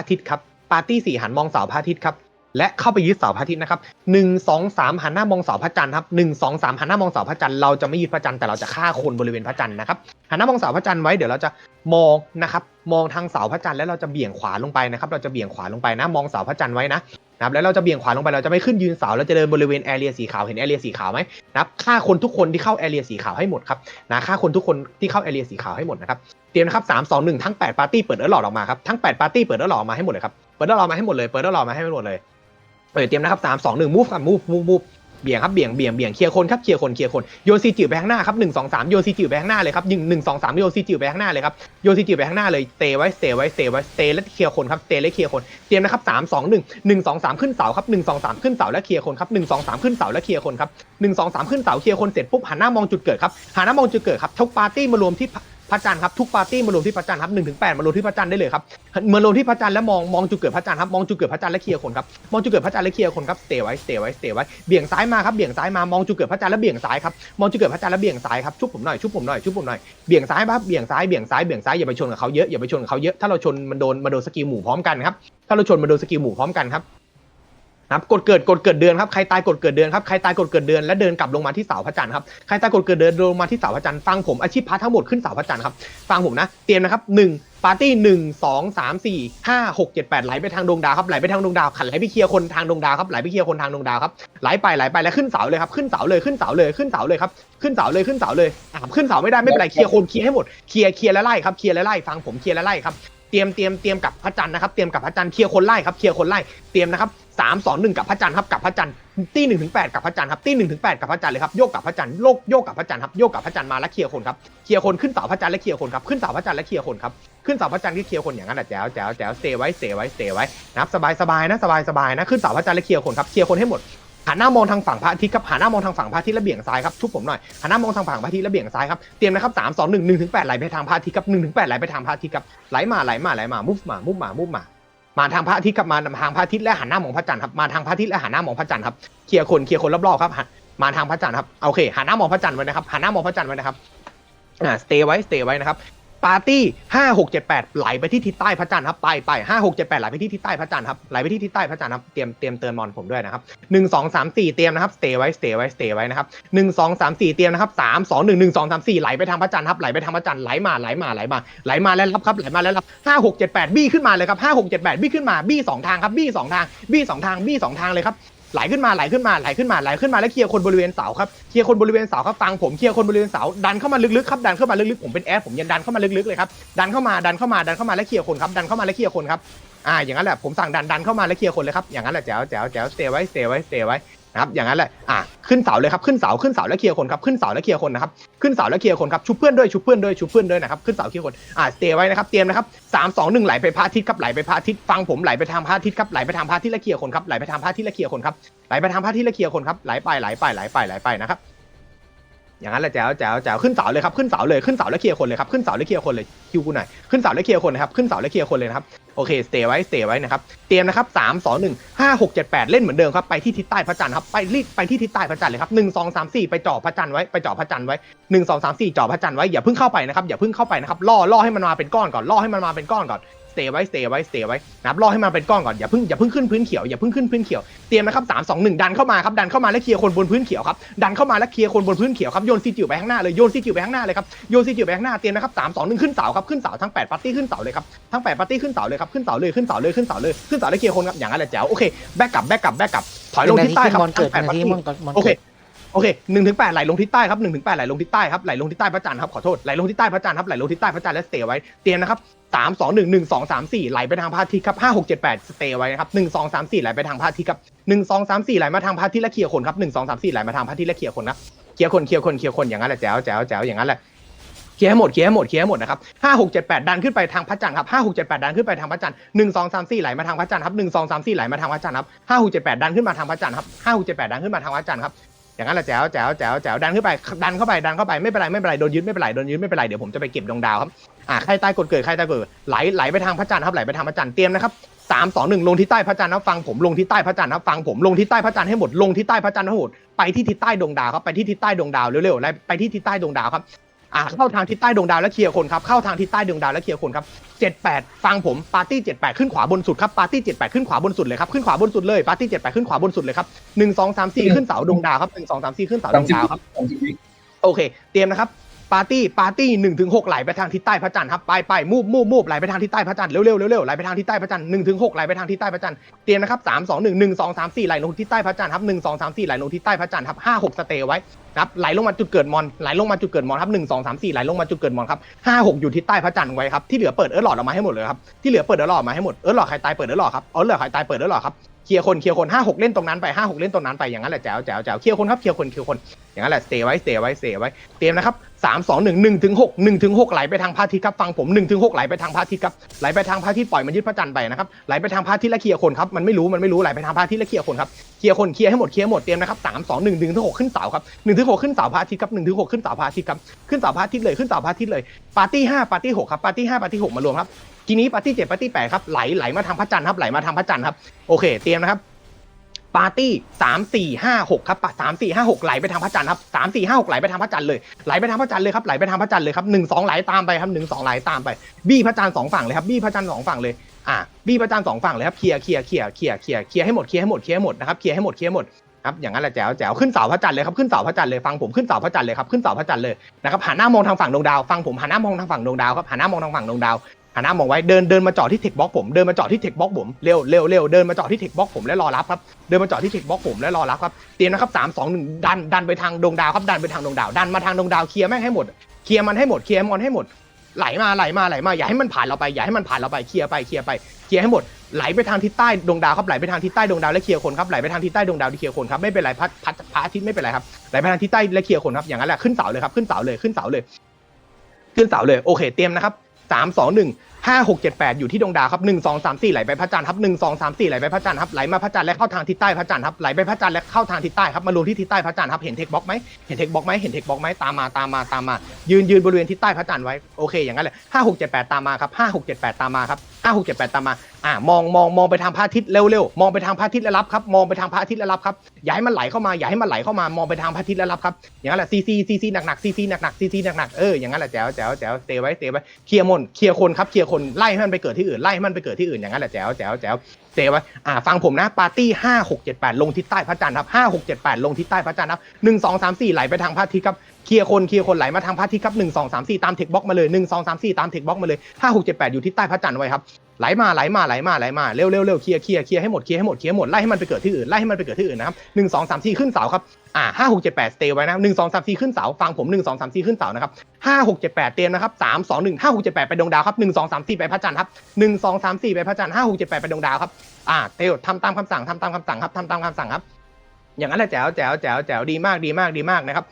อาทิตย์ครับ ปาร์ตี้สี่หันมองเสาพระอาทิตย์ครับ และเข้าไปยึดเสาพระอาทิตย์นะครับหนึ่งสองสามหันหน้ามองเสาพระจันทร์ครับหนึ่งสองสามหันหน้ามองเสาพระจันทร์เราจะไม่ยึดพระจันทร์แต่เราจะฆ่าคนบริเวณพระจันทร์นะครับหันหน้ามองเสาพระจันทร์ไว้เดี๋ยวเราจะมองนะครับมองทางเสาพระจันทร์แล้วเราจะเบี่ยงขวาลงไปนะครับเราจะเบี่ยงขวาลงไปนะมองเสาพระจันทร์ไว้นะนะครับแล้วเราจะเบี่ยงขวาลงไปเราจะไม่ขึ้นยืนเสาเราจะเดินบริเวณแอเรียสีขาวเห็นแอเรียสีขาวไหมนะครับฆ่าคนทุกคนที่เข้าแอเรียสีขาวให้หมดครับนะฆ่าคนทุกคนที่เข้าแอเรียสีขาวให้หมดนะครับเตรียมนะครับสามสองหนึ่งทั้งแปดปาร์ตี้เปิดเออร์หลอดออกมาครับทั้งแปดปาร์ตี้เปิดเออร์หลอดออกมาให้หมดเลยครับเปิดเออร์หลอดมาให้หมดเลยเปิดเออร์หลอดมาให้หมดเลย เออเตรียมนะครับสามสองหนึ่งมูฟครับมูฟมูฟมูฟเบี่ยงครับเบี่ยงเบี่ยงเบี่ยงเคลียร์คนครับเคลียร์คนเคลียร์คนโยนซีจิ๋วไปข้างหน้าครับหนึ่งสองสามโยนซีจิ๋วไปข้างหน้าเลยครับยิงหนึ่งสองสามโยนซีจิ๋วไปข้างหน้าเลยครับโยนซีจิ๋วไปข้างหน้าเลยเตะไว้เตะไว้เตะไว้เตะและเคลียร์คนครับเตะและเคลียร์คนเตรียมนะครับสามสองหนึ่งหนึ่งสองสามขึ้นเสาครับหนึ่งสองสามขึ้นเสาและเคลียร์คนครับหนึ่งสองสามขึ้นเสาและเคลียร์คนครับหนึ่งสองสามขึ้นเสาเคลียร์คนเสร็จปุ๊บหันหน้ามองจุดเกิดครับหันหน้ามองจุดเกิดครับทุกปาร์ตี้มารวมที่ พระจันทร์ครับทุกปาร์ตี้มารวมที่พระจันทร์ครับหนึ่งถึงแปดมารวมที่พระจันทร์ได้เลยครับมารวมที่พระจันทร์แล้วมองมองจุดเกิดพระจันทร์ครับมองจุดเกิดพระจันทร์และเคลียร์คนครับมองจุดเกิดพระจันทร์และเคลียร์คนครับเตไว้เตไว้เตไว้เบี่ยงซ้ายมาครับเบี่ยงซ้ายมามองจุดเกิดพระจันทร์แล้วเบี่ยงซ้ายครับมองจุดเกิดพระจันทร์แล้วเบี่ยงซ้ายครับชุบผมหน่อยชุบผมหน่อยชุบผมหน่อยเบี่ยงซ้ายครับเบี่ยงซ้ายเบี่ยงซ้ายเบี่ยงซ้ายอย่าไปชนกับเขาเยอะอย่าไปชนกับเขาเยอะถ้าเราชนมันโดนมาโดนสกิลหมู่พร้อมกันครับถ้าเราชนมาโดนสกิลหมู่พร้อมกันครับ นะครับกดเกิดกดเกิดเดือนครับใครตายกดเกิดเดือนครับใครตายกดเกิดเดือนและเดินกลับลงมาที่เสาพระจันทร์ครับใครตายกดเกิดเดือนลงมาที่เสาพระจันทร์ฟังผมอาชีพพาร์ททั้งหมดขึ้นเสาพระจันทร์ครับฟังผมนะเตรียมนะครับหนึ่งปาร์ตี้หนึ่งสองสามสี่ห้าหกเจ็ดแปดไหลไปทางดวงดาวครับไหลไปทางดวงดาวขันไหลไปเคลียร์คนทางดวงดาวครับไหลไปเคลียร์คนทางดวงดาวครับไหลไปไหลไปแล้วขึ้นเสาเลยครับขึ้นเสาเลยขึ้นเสาเลยขึ้นเสาเลยครับขึ้นเสาเลยขึ้นเสาเลยอะขึ้นเสาไม่ได้ไม่เป็นไรเคลียร์คนเคลียร์ให้หมดเคลียร์เคลียร์แล้วไล่ครับเคลียร์แล้วไล่ฟังผมเคลียร์แล้วไล่ครับ เตรียมเตรียมเตรียมกับพระจันทร์นะครับ เตรียมกับพระจันทร์เคลียร์คนไล่ครับเคลียร์คนไล่เตรียมนะครับสามสองหนึ่งกับพระจันทร์ครับกับพระจันทร์ตีหนึ่งถึงแปดกับพระจันทร์ครับตีหนึ่งถึงแปดกับพระจันทร์เลยครับโยกกับพระจันทร์โยกโยกกับพระจันทร์ครับโยกกับพระจันทร์มาแล้วเคลียร์คนครับเคลียร์คนขึ้นเสาพระจันทร์และเคลียร์คนครับขึ้นเสาพระจันทร์และเคลียร์คนครับขึ้นเสาพระจันทร์ที่เคลียร์คนอย่างนั้นแหละแจ๋วแจ๋วแจ๋วเซไว้เซไว้เซไว้นะครับสบายสบายนะสบายสบายนะขึ้นเสาพระจันทร์และเคลียร์คนครับเคลียร์คนให้หมด หันหน้ามองทางฝั่งพระอาทิตย์ครับหันหน้ามองทางฝั่งพระอาทิตย์และเบี่ยงซ้ายครับชุบผมหน่อยหันหน้ามองทางฝั่งพระอาทิตย์และเบี่ยงซ้ายครับเตรียมนะครับสามสองหนึ่งหนึ่งถึงแปดไหลไปทางพระอาทิตย์ครับหนึ่งถึงแปดไหลไปทางพระอาทิตย์ครับไหลมาไหลมาไหลมามุฟมามุฟมามุฟมามาทางพระอาทิตย์ครับมาทางพระอาทิตย์และหันหน้ามองพระจันทร์ครับมาทางพระอาทิตย์และหันหน้ามองพระจันทร์ครับเคลียร์คนเคลียร์คนรอบๆครับมาทางพระจันทร์ครับโอเคหันหน้ามองพระจันทร์ไว้นะครับหันหน้ามองพระจันทร์ไว้นะครับอ่าสเตย์ไว้สเตย์ไว้นะครับ ปาร์ตี้ห้าหกเจ็ดแปดไหลไปที่ทิศใต้พระจันทร์ครับไปไปห้าหกเจ็ดแปดไหลไปที่ทิศใต้พระจันทร์ครับไหลไปที่ทิศใต้พระจันทร์ครับเตรียมเตรียมเตือนมอนผมด้วยนะครับหนึ่งสองสามสี่เตรียมนะครับสเตย์ไว้สเตย์ไว้สเตย์ไว้นะครับหนึ่งสองสามสี่เตรียมนะครับสามสองหนึ่งหนึ่งสองสามสี่ไหลไปทางพระจันทร์ครับไหลไปทางพระจันทร์ไหลมาไหลมาไหลมาไหลมาแล้วรับครับไหลมาแล้วรับห้าหกเจ็ดแปดบี้ขึ้นมาเลยครับห้าหกเจ็ดแปดบี้ขึ้นมาบี้สองทางครับบี้สองทางบี้สองทางบี้สองทางเลยครับ ไหลขึ้นมาไหลขึ้นมาไหลขึ้นมาไหลขึ้นมาแล้วเคลียร์คนบริเวณเสาครับเคลียร์คนบริเวณเสาครับฟังผมเคลียร์คนบริเวณเสาดันเข้ามาลึกๆครับดันเข้ามาลึกๆผมเป็นแอดผมยังดันเข้ามาลึกๆเลยครับดันเข้ามาดันเข้ามาดันเข้ามาแล้วเคลียร์คนครับดันเข้ามาแล้วเคลียร์คนครับอ่าอย่างนั้นแหละผมสั่งดันดันเข้ามาแล้วเคลียร์คนเลยครับอย่างนั้นแหละแจ๋วแจ๋วแจ๋วสเตย์ไว้สเตย์ไว้สเตย์ไว้ นะครับอย่างนั้นแหละอ่าขึ้นเสาเลยครับขึ้นเสาขึ้นเสาแล้วเคลียร์คนครับขึ้นเสาแล้วเคลียร์คนนะครับขึ้นเสาแล้วเคลียร์คนครับชุบเพื่อนด้วยชุบเพื่อนด้วยชุบเพื่อนด้วยนะครับขึ้นเสาเคลียร์คนอ่าสเตย์ไว้นะครับเตรียมนะครับสามสองหนึ่งไหลไปพระอาทิตย์ครับไหลไปพระอาทิตย์ฟังผมไหลไปทางพระอาทิตย์ครับไหลไปทางพระอาทิตย์และเคลียร์คนครับไหลไปทางพระอาทิตย์และเคลียร์คนครับไหลไปทางพระอาทิตย์และเคลียร์คนครับไหลไปไหลไปไหลไปไหลไปนะครับ อย่างนั้นแหละแจ๋วแจ๋วแจ๋วขึ้นเสาเลยครับขึ้นเสาเลยขึ้นเสาแล้วเคลียร์คนเลยครับขึ้นเสาแล้วเคลียร์คนเลยคิวกูหน่อยขึ้นเสาแล้วเคลียร์คนนะครับขึ้นเสาแล้วเคลียร์คนเลยนะครับโอเคสเตย์ไว้สเตย์ไว้นะครับเตรียมนะครับสามสองหนึ่งห้าหกเจ็ดแปดเล่นเหมือนเดิมครับไปที่ทิศใต้พระจันทร์ครับไปรีบไปที่ทิศใต้พระจันทร์เลยครับหนึ่งสองสามสี่ไปจ่อพระจันทร์ไว้ไปจ่อพระจันทร์ไว้หนึ่งสองสามสี่จ่อพระจันทร์ไว้อย่าเพิ่งเข้าไปนะครับอย่าเพิ่งเข้าไปนะครับล่อล่อให้มันมาเป็นก้อนก่อนล่อให้มันมาเป็นก้อนก่อน สเตย์ไว้สเตย์ไว้สเตย์ไว้นะครับล่อให้มันเป็นก้อนก่อนอย่าเพิ่งอย่าเพิ่งขึ้นพื้นเขียวอย่าเพิ่งขึ้นพื้นเขียวเตรียมนะครับสามสองหนึ่งดันเข้ามาครับดันเข้ามาแล้วเคลียร์คนบนพื้นเขียวครับดันเข้ามาแล้วเคลียร์คนบนพื้นเขียวครับโยนซีจิ๋วไปข้างหน้าเลยโยนซีจิ๋วไปข้างหน้าเลยครับโยนซีจิ๋วไปข้างหน้าเตรียมนะครับสามสองหนึ่งขึ้นเสาครับขึ้นเสาทั้งแปดปาร์ตี้ขึ้นเสาเลยครับทั้งแปดปาร์ตี้ขึ้นเสาเลยครับขึ้นเสาเลยขึ้นเสาเลยขึ้นเสาเลยขึ้นเสาแล้วเคลียร์คนครับอย่างนั้นแหละแจ๋วโอเคแบกกลับแบกกลับแบกกลับถอยลงทิศใต้ครับมอนเกิดทั้งแปดปาร์ที่ตี้มอนเกิดมอนโอเคเกิด โอเคหนึ่งถึงแปดไหลลงทิศใต้ครับหนึ่งถึงแปดไหลลงทิศใต้ครับไหลลงทิศใต้พระจันทร์ครับขอโทษไหลลงทิศใต้พระจันทร์ครับไหลลงทิศใต้พระจันทร์และสเตย์ไว้เตรียมนะครับสามสองหนึ่งหนึ่งสองสามสี่ไหลไปทางพระอาทิตย์ครับห้าหกเจ็ดแปดสเตย์ไว้นะครับหนึ่งสองสามสี่ไหลไปทางพระอาทิตย์ครับหนึ่งสองสามสี่ไหลมาทางพระอาทิตย์และเคลียคนครับหนึ่งสองสามสี่ไหลมาทางพระอาทิตย์และเคลียคนครับเคลียคนเคลียคนเคลียคนอย่างนั้นแหละแจ๋วแจ๋วแจ๋วอย่างนั้นแหละเคลียร์ให้หมดเคลียร์ให้หมดเคลียร์ให้หมดนะครับห้าหกเจ็ดแปดดันขึ้นไปทางพระจันทร์ครับห้าหกเจ็ดแปดดันขึ้นไปทางพระจันทร์หนึ่งสองสามสี่ไหลมาทางพระจันทร์ครับหนึ่งสองสามสี่ไหลมาทางพระจันทร์ครับห้าหกเจ็ดแปดดันขึ้นมาทางพระจันทร์ครับห้าหกเจ็ดแปดดันขึ้นมาทางพระจันทร์ครับ อย่างนั้นแหละแจ๋วแจ๋วแจ๋วแจ๋วดันขึ้นไปดันเข้าไปดันเข้าไปไม่เป็นไรไม่เป็นไรโดนยึดไม่เป็นไรโดนยึดไม่เป็นไรเดี๋ยวผมจะไปเก็บดวงดาวครับอ่าใครตายกดเกิดใครตายกดเกิดไหลไหลไปทางพระจันทร์ครับไหลไปทางพระจันทร์เตรียมนะครับสามสองหนึ่งลงที่ใต้พระจันทร์นะฟังผมลงที่ใต้พระจันทร์นะฟังผมลงที่ใต้พระจันทร์ให้หมดลงที่ใต้พระจันทร์ให้หมดไปที่ทิศใต้ดวงดาวครับไปที่ทิศใต้ดวงดาวเร็วๆไปที่ทิศใต้ดวงดาวครับ อ่าเข้าทางทิศใต้ดวงดาวและเคลียร์คนครับเข้าทางทิศใต้ดวงดาวและเคลียร์คนครับเจ็ดแปดฟังผมปาร์ตี้เจ็ดแปดขึ้นขวาบนสุดครับปาร์ตี้เจ็ดแปดขึ้นขวาบนสุดเลยครับขึ้นขวาบนสุดเลยปาร์ตี้เจ็ดแปดขึ้นขวาบนสุดเลยครับหนึ่งสองสามสี่ขึ้นเสาดวงดาวครับหนึ่งสองสามสี่ขึ้นเสาดวงดาวครับสามสิบวิโอเค เตรียมนะครับ ปาร์ตี้ปาร์ตี้หนึ่งถึงหกไหลไปทางทิศใต้พระจันทร์ครับไปไปมูบมูบมูบไหลไปทางทิศใต้พระจันทร์เร็วเร็วเร็วเร็วไหลไปทางทิศใต้พระจันทร์หนึ่งถึงหกไหลไปทางทิศใต้พระจันทร์เตรียมนะครับสามสองหนึ่งหนึ่งสองสามสี่ไหลลงทิศใต้พระจันทร์ครับหนึ่งสองสามสี่ไหลลงทิศใต้พระจันทร์ครับห้าหกสเตย์ไว้นะครับไหลลงมาจุดเกิดมอนไหลลงมาจุดเกิดมอนครับหนึ่งสองสามสี่ไหลลงมาจุดเกิดมอนครับห้าหกอยู่ทิศใต้พระจันทร์ไว้ครับที่เหลือเปิดเออร์หลอดออกมาให้หมดเลยครับที่เหลือเปิดเออร์หลอดมาให้หมดเออร์หลอดใครตายเปิดเออร์หลอดครับเออร์หลอดใครตายเปิดเออร์หลอดครับ เคลียร์คนเคลียร์คนห้าหกเล่นตรงนั้นไปห้าหกเล่นตรงนั้นไปอย่างนั้นแหละแจ๋วแจ๋วแจ๋วเคลียร์คนครับเคลียร์คนเคลียร์คนอย่างนั้นแหละ stay ไว้ stay ไว้ stay ไว้เตรียมนะครับสามสองหนึ่งหนึ่งถึงหกหนึ่งถึงหกไหลไปทางพระอาทิตย์ครับฟังผมหนึ่งถึงหกไหลไปทางพระอาทิตย์ครับไหลไปทางพระอาทิตย์ปล่อยมันยึดพระจันทร์ไปนะครับไหลไปทางพระอาทิตย์และเคลียร์คนครับมันไม่รู้มันไม่รู้ไหลไปทางพระอาทิตย์และเคลียร์คนครับเคลียร์คนเคลียร์ให้หมดเคลียร์ให้หมดเตรียมนะครับสามสองหนึ่งหนึ่งถึงหกขึ้นเสาครับหนึ่งถึงหกขึ้นเสาพระอาทิตย์ครับหนึ่งถึงหกขึ้นเสาพระอาทิตย์ครับขึ้นเสาพระอาทิตย์เลยขึ้นเสาพระอาทิตย์เลยปาร์ตี้ห้าปาร์ตี้หกครับปาร์ตี้ห้าปาร์ตี้หกมารวมครับ ทีนี้ปาร์ตี้เจ็ดปาร์ตี้แปดครับไหลไหลมาทางพระจันทร์ครับไหลมาทางพระจันทร์ครับโอเคเตรียมนะครับปาร์ตี้สามสี่ห้าหกครับสามสี่ห้าหกไหลไปทางพระจันทร์ครับสามสี่ห้าหกไหลไปทางพระจันทร์เลยไหลไปทางพระจันทร์เลยครับไหลไปทางพระจันทร์เลยครับหนึ่งสองไหลตามไปครับหนึ่งสองไหลตามไป บี้พระจันทร์สองฝั่งเลยครับบี้พระจันทร์สองฝั่งเลยอ่าบี้พระจันทร์สองฝั่งเลยครับเคลียร์เคลียร์เคลียร์เคลียร์เคลียร์เคลียร์ให้หมดเคลียร์ให้หมดเคลียร์ให้หมดนะครับเคลียร์ให้หมดเคลียร์ให้หมดครับอย่างนั้นแหละแจ๋วแจ๋วขึ้นเสาพระจันทร์เลยครับขึ้นเสาพระจันทร์เลยฟังผมขึ้นเสาพระจันทร์เลยครับขึ้นเสาพระจันทร์เลยนะครับหันหน้ามองทางฝั่งดวงดาวฟังผมหันหน้ามองทางฝั่งดวงดาวครับหันหน้ามองทางฝั่งดวงดาว หันหน้ามองไว้เดินเดินมาจอดที่เทคบล็อกผมเดินมาจอดที่เทคบล็อกผมเร็วเร็วเร็วเดินมาจอดที่เทคบล็อกผมและรอรับครับเดินมาจอดที่เทคบล็อกผมและรอรับครับเตรียมนะครับสามสองหนึ่งดันดันไปทางดวงดาวครับดันไปทางดวงดาวดันมาทางดวงดาวเคลียร์แม่งให้หมดเคลียร์มันให้หมดเคลียร์มันให้หมดไหลมาไหลมาไหลมาอย่าให้มันผ่านเราไปอย่าให้มันผ่านเราไปเคลียร์ไปเคลียร์ไปเคลียร์ให้หมดไหลไปทางทิศใต้ดวงดาวครับไหลไปทางทิศใต้ดวงดาวและเคลียร์คนครับไหลไปทางทิศใต้ดวงดาวที่เคลียร์คนครับไม่เป็นไรพัดพัดพระอาทิตย์ไม่เป็นไรครับไหลไปทางทิศใต้และเคลียร์คนครับอย่างนั้นแหละขึ้นเสาเลยครับขึ้นเสาเลยขึ้นเสาเลยขึ้นเสาเลยโอเคเตรียมนะครับ สามสองหนึ่งห้าหกเจ็ดแปดอยู่ที่ดวงดาวครับหนึ่งสองสามสี่ไหลไปพระจันทร์ครับหนึ่งสองสามสี่ไหลไปพระจันทร์ครับไหลมาพระจันทร์และเข้าทางทิศใต้พระจันทร์ครับไหลไปพระจันทร์และเข้าทางทิศใต้ครับมารวมที่ทิศใต้พระจันทร์ครับเห็นเทคบ็อกไหมเห็นเทคบ็อกไหมเห็นเทคบ็อกไหมตามมาตามมาตามมา ยืนยืนบริเวณทิศใต้พระจันทร์ไว้โอเคอย่างนั้นแหละห้าหกเจ็ดแปดตามมาครับห้าหกเจ็ดแปดตามมาครับห้าหกเจ็ดแปดตามมาอ่ามองมองมองไปทางพระอาทิตย์เร็วๆมองไปทางพระอาทิตย์และรับครับมองไปทางพระอาทิตย์และรับครับอย่าให้มันไหลเข้ามาอย่าให้มันไหลเข้ามามองไปทางพระอาทิตย์และรับครับอย่างนั้นแหละซีซีซีซีหนักหนักซีซีหนักหนักซีซีหนักหนักเอออย่างนั้นแหละแจ๋วแจ๋วแจ๋วเตะไว้เตะไว้เคลียร์มนเคลียร์คนครับเคลียร์คนไล่ให้มันไปเกิดที่อื่นไล่ให้มันไปเกิดที่อื่นอย่างนั้นแหละแจ๋วแจ๋วแจ๋วเตะไว้อ่าฟังผมนะปาร์ตี้ห้าหกเจ็ดแปดลงทิศใต้พระจันทร์ครับห้าหกเจ็ดแปดลงทิศใต้พระจันทร์ครับหนึ่งสองสามสี่ไหลไปทางพระอาทิตย์ครับเคลียร์คนเคลียร์คนไหลมาทางพระอาทิตย์ครับหนึ่งสองสามสี่ตามเทคบ็อกมาเลยหนึ่งสองสามสี่ตามเทคบ็อกมาเลยห้าหกเจ็ดแปดอยู่ที่ใต้พระจันทร์ไว้ครับ ไหลมาไหลมาไหลมาไหลมาเร็วเร็วเร็วเคลียร์เคลียร์เคลียร์ให้หมดเคลียร์ให้หมดเคลียร์ให้หมดไล่ให้มันไปเกิดที่อื่นไล่ให้มันไปเกิดที่อื่นนะครับหนึ่งสองสามสี่ขึ้นเสาครับอ่าห้าหกเจ็ดแปดสเตย์ไว้นะหนึ่งสองสามสี่ขึ้นเสาฟังผมหนึ่งสองสามสี่ขึ้นเสานะครับห้าหกเจ็ดแปดเตรียมนะครับสามสองหนึ่งห้าหกเจ็ดแปดไปดวงดาวครับหนึ่งสองสามสี่ไปพระจันทร์ครับหนึ่งสองสามสี่ไปพระจันทร์ห้าหกเจ็ดแปดไปดวงดาวครับอ่าเตลทำตามคำสั่งทำตามคำสั่งครับทำตามคำสั่งครับ อย่างนั้นแหละแจ๋วแจ๋วแจ๋วแจ๋วดีมากดีมากดีมากนะครับ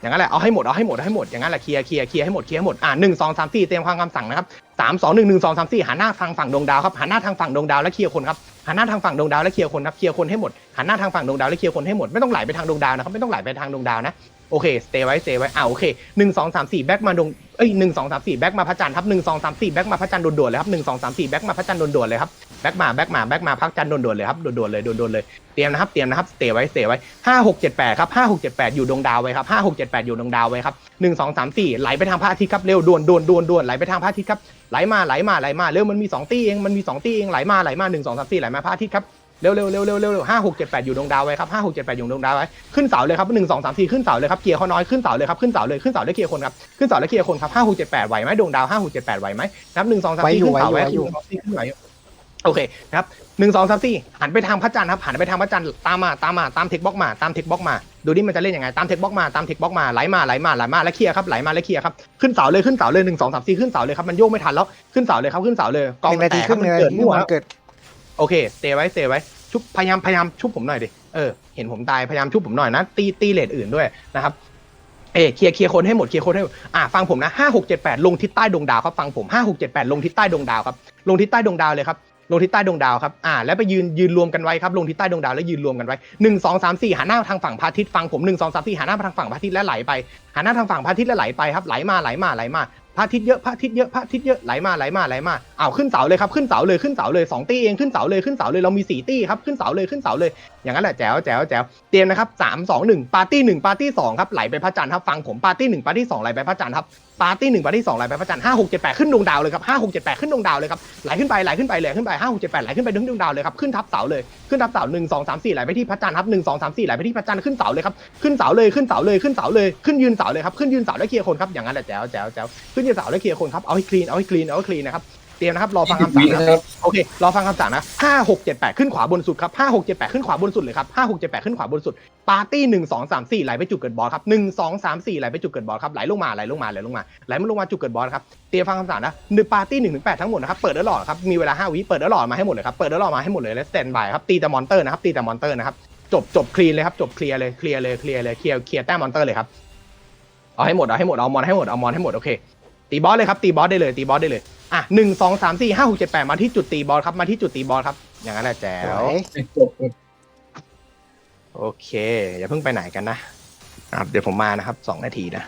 อย่างนั้นแหละเอาให้หมดเอาให้หมดเอาให้หมดอย่างนั้นแหละเคลียร์เคลียร์เคลียร์ให้หมดเคลียร์ให้หมดอ่าหนึ่งสองสามสี่เตรียมความคำสั่งนะครับ สามสองหนึ่งหนึ่งสองสามสี่หันหน้าทางฝั่งดวงดาวครับหันหน้าทางฝั่งดวงดาวและเคลียร์คนครับหันหน้าทางฝั่งดวงดาวและเคลียร์คนครับเคลียร์คนให้หมดหันหน้าทางฝั่งดวงดาวและเคลียร์คนให้หมดไม่ต้องไหลไปทางดวงดาวนะครับไม่ต้องไหลไปทางดวงดาวนะโอเคสเตย์ไว้สเตย์ไว้อ่าโอเคหนึ่งสองสามสี่แบ็กมาดวงเอ้ยหนึ่งสองสามสี่แบ็กมาพระจันทร์ครับหนึ่งสองสามสี่แบ็กมาพระจันทร์ด่วนๆเลยครับหนึ่งสองสามสี่แบ็กมาพระจันทร์ด่วนๆเลยครับ แบ็กมาแบ็กมาแบ็กมาพักจันทร์ด่วนๆเลยครับด่วนๆเลยด่วนๆเลยเตรียมนะครับเตรียมนะครับสเตย์ไว้สเตย์ไว้ห้าหกเจ็ดแปดครับห้าหกเจ็ดแปดอยู่ดวงดาวไว้ครับห้าหกเจ็ดแปดอยู่ดวงดาวไว้ครับหนึ่งสองสามสี่ไหลไปทางพระอาทิตย์ครับเร็วด่วนด่วนด่วนด่วนไหลไปทางพระอาทิตย์ครับไหลมาไหลมาไหลมาเร็วมันมีสองตีเองมันมีสองตีเองไหลมาไหลมาหนึ่งสองสามสี่ไหลมาพระอาทิตย์ครับเร็วเร็วเร็วเร็วเร็วเร็วห้าหกเจ็ดแปดอยู่ดวงดาวไว้ครับห้าหกเจ็ดแปดอยู่ดวงดาวไว้ขึ้นเสาเลยครับหนึ่งสองสามสี่ขึ้นเสาเลยครับเกียร์เขาน้อยขึ้นเสาเลยครับขึ้นเสาเลยขึ้นเสาได้เคลียร์คนครับขึ้นเสาได้เคลียร์คนครับห้าหกเจ็ดแปดไหวไหมดวงดาวห้าหกเจ็ดแปดไหวไหมนับหนึ่งสองสามสี่ขึ้นเสาไว้ขึ้นเสาขึ้นไหว โอเคนะครับหนึ่งสองสามสี่หันไปทางพระจันทร์ครับหันไปทางพระจันทร์ตามมาตามมาตามเทคบล็อกมาตามเทคบล็อกมา ดูดิมันจะเล่นยังไงตามเทคบล็อกมาตามเทคบล็อกมาไหลมาไหลมาไหลมาแล้วเคลียร์ครับไหลมาแล้วเคลียร์ครับขึ้นเสาเลยขึ้นเสาเลยหนึ่งสองสามสี่ขึ้นเสาเลยครับมันโยกไม่ทันแล้วขึ้นเสาเลยครับขึ้นเสาเลยกองหนึ่งมันนาแตทีกครึ่งมันเลยเกิดมั่วมันเกิดโอเคเตไว้เตไว้ชุบพยายามพยายามชุบผมหน่อยดิเออเห็นผมตายพยายามชุบผมหน่อยนะตีตีเลทอื่นด้วยนะครับเอยเคลียร์เคลียร์คนให้หมดเคลียร์คนให้หมดอ่าฟังผมนะห้าหกเจ็ดแปดลงทิศใต้ดวงดาวครับฟังผมห้าหกเจ็ดแปดลงทิศใต้ดวงดาวครับลงทิศใต้ดวงดาวเลยครับ ลงทิศใต้ดวงดาวครับอ่าแล้วไปยืนยืนรวมกันไว้ครับลงทิศใต้ดวงดาวแล้วยืนรวมกันไว้หนึ่งสองสามสี่หันหน้าทางฝั่งพระอาทิตย์ฟังผมหนึ่งสองสามสี่หันหน้าทางฝั่งพระอาทิตย์และไหลไปหันหน้าทางฝั่งพระอาทิตย์และไหลไปครับไหลมาไหลมาไหลมาพระอาทิตย์เยอะพระอาทิตย์เยอะพระอาทิตย์เยอะไหลมาไหลมาไหลมาอ้าวขึ้นเสาเลยครับขึ้นเสาเลยขึ้นเสาเลยสองตีเองขึ้นเสาเลยขึ้นเสาเลยเรามีสี่ตีครับขึ้นเสาเลยขึ้นเสาเลย อย่างนั้นแหละแจ๋วแจ๋วแจ๋วเตรียมนะครับสามสองหนึ่งปาร์ตี้หนึ่งปาร์ตี้สองครับไหลไปพระจันทร์ครับฟังผมปาร์ตี้หนึ่งปาร์ตี้สองไหลไปพระจันทร์ครับปาร์ตี้หนึ่งปาร์ตี้สองไหลไปพระจันทร์ห้าหกเจ็ดแปดขึ้นดวงดาวเลยครับห้าหกเจ็ดแปดขึ้นดวงดาวเลยครับไหลขึ้นไปไหลขึ้นไปไหลขึ้นไปห้าหกเจ็ดแปดไหลขึ้นไปถึงดวงดาวเลยครับขึ้นทับเสาเลยขึ้นทับเสาหนึ่งสองสามสี่ไหลไปที่พระจันทร์ครับหนึ่งสองสามสี่ไหลไปที่พระจันทร์ขึ้นเสาเลยครับขึ้นเสาเลยขึ้นเสาเลยขึ้นเสาเลยขึ้นยืนเสาเลยครับขึ้นยืนเสาแล้วเคลียร์คนครับอย่างนั้นแหละแจ๋วแจ๋วแจ๋วขึ้นยืนเสาแล้วเคลียร์คนครับเอาให้คลีนเอาให้คลีนเอาให้คลีนนะครับ เตรียมนะครับรอฟังคำสั่งนะครับครับโอเครอฟังคำสั่งนะห้าหกเจ็ดแปดขึ้นขวาบนสุดครับห้าหกเจ็ดแปดขึ้นขวาบนสุดเลยครับห้าหกเจ็ดแปดขึ้นขวาบนสุดปาร์ตี้หนึ่งสองสามสี่ไหลไปจุดเกิดบอลครับหนึ่งสองสามสี่ไหลไปจุดเกิดบอลครับไหลลงมาไหลลงมาไหลลงมาไหลมันลงมาจุดเกิดบอลครับเตรียมฟังคำสั่งนะหนึ่งปาร์ตี้หนึ่งถึงแปดทั้งหมดนะครับเปิดแล้วหล่อครับมีเวลาห้าวิเปิดแล้วหล่อมาให้หมดเลยครับเปิดแล้วหล่อมาให้หมดเลยแล้วสแตนบายครับตีแต่มอนเตอร์นะครับตีแต่มอนเตอร์นะครับจบจบคลีนเลยครับจบเคลียร์เลยเคลียร์เลยเคลียร์เลยเคลียร์เคลียร์แต้มมอนเตอร์เลยครับ เอาให้หมดเอาให้หมดเอามอนให้หมดเอามอนให้หมดโอเคตีบอสเลยครับตีบอสได้เลยตีบอสได้เลย อะหนึ่งสองสามสี่ห้าหกเจ็ดแปดมาที่จุดตีบอสครับมาที่จุดตีบอสครับ อย่างนั้นแหละแจ๋วจบครับโอเค อย่าเพิ่งไปไหนกันนะอะเดี๋ยวผมมานะครับสองนาทีนะ